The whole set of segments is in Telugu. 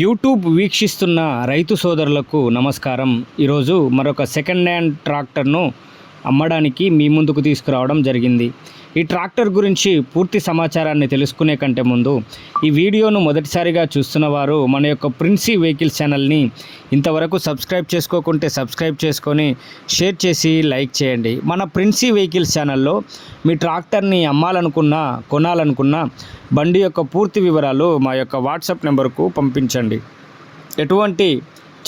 యూట్యూబ్ వీక్షిస్తున్న రైతు సోదరులకు నమస్కారం. ఈరోజు మరొక సెకండ్ హ్యాండ్ ట్రాక్టర్ను అమ్మడానికి మీ ముందుకు తీసుకురావడం జరిగింది. ఈ ట్రాక్టర్ గురించి పూర్తి సమాచారాన్ని తెలుసుకునే కంటే ముందు ఈ వీడియోను మొదటిసారిగా చూస్తున్న వారు మన యొక్క ప్రిన్సీ వెహికల్స్ ఛానల్ని ఇంతవరకు సబ్స్క్రైబ్ చేసుకోకుంటే సబ్స్క్రైబ్ చేసుకొని షేర్ చేసి లైక్ చేయండి. మన ప్రిన్సీ వెహికల్స్ ఛానల్లో మీ ట్రాక్టర్ని అమ్మాలనుకున్నా కొనాలనుకున్నా బండి యొక్క పూర్తి వివరాలు మా యొక్క వాట్సాప్ నెంబర్కు పంపించండి. ఎటువంటి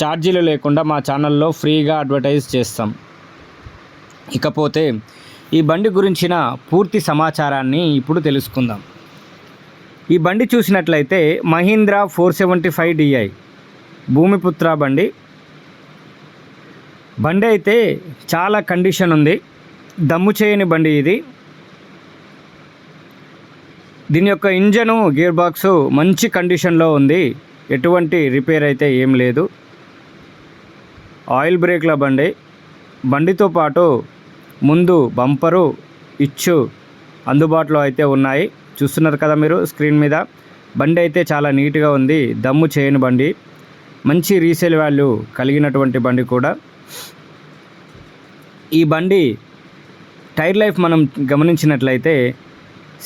ఛార్జీలు లేకుండా మా ఛానల్లో ఫ్రీగా అడ్వర్టైజ్ చేస్తాం. ఇకపోతే ఈ బండి గురించిన పూర్తి సమాచారాన్ని ఇప్పుడు తెలుసుకుందాం. ఈ బండి చూసినట్లయితే Mahindra four seventy five DI Bhumiputra బండి. బండి అయితే చాలా కండిషన్ ఉంది. దమ్ము చేయని బండి ఇది. దీని యొక్క ఇంజను గేర్ బాక్సు మంచి కండిషన్లో ఉంది. ఎటువంటి రిపేర్ అయితే ఏం లేదు. ఆయిల్ బ్రేక్ల బండి. బండితో పాటు ముందు బంపరు ఇచ్చు అందుబాటులో అయితే ఉన్నాయి. చూస్తున్నారు కదా మీరు స్క్రీన్ మీద. బండి అయితే చాలా నీట్గా ఉంది. దమ్ము చేయని బండి. మంచి రీసేల్ వాల్యూ కలిగినటువంటి బండి కూడా. ఈ బండి టైర్ లైఫ్ మనం గమనించినట్లయితే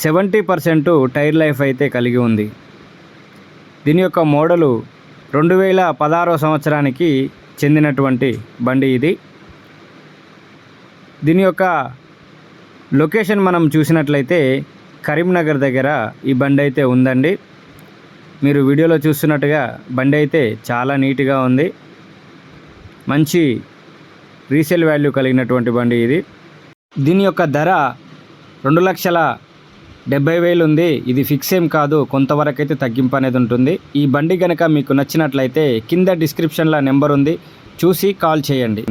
సెవెంటీ పర్సెంట్ టైర్ లైఫ్ అయితే కలిగి ఉంది. దీని యొక్క మోడలు రెండు వేల పదహారవ సంవత్సరానికి చెందినటువంటి బండి ఇది. దీని యొక్క లొకేషన్ మనం చూసినట్లయితే కరీంనగర్ దగ్గర ఈ బండి అయితే ఉందండి. మీరు వీడియోలో చూస్తున్నట్టుగా బండి అయితే చాలా నీట్గా ఉంది. మంచి రీసేల్ వాల్యూ కలిగినటువంటి బండి ఇది. దీని యొక్క ధర రెండు లక్షల డెబ్బై వేలు ఉంది. ఇది ఫిక్స్ ఏం కాదు. కొంతవరకు అయితే తగ్గింపు అనేది ఉంటుంది. ఈ బండి కనుక మీకు నచ్చినట్లయితే కింద డిస్క్రిప్షన్లో నెంబర్ ఉంది. చూసి కాల్ చేయండి.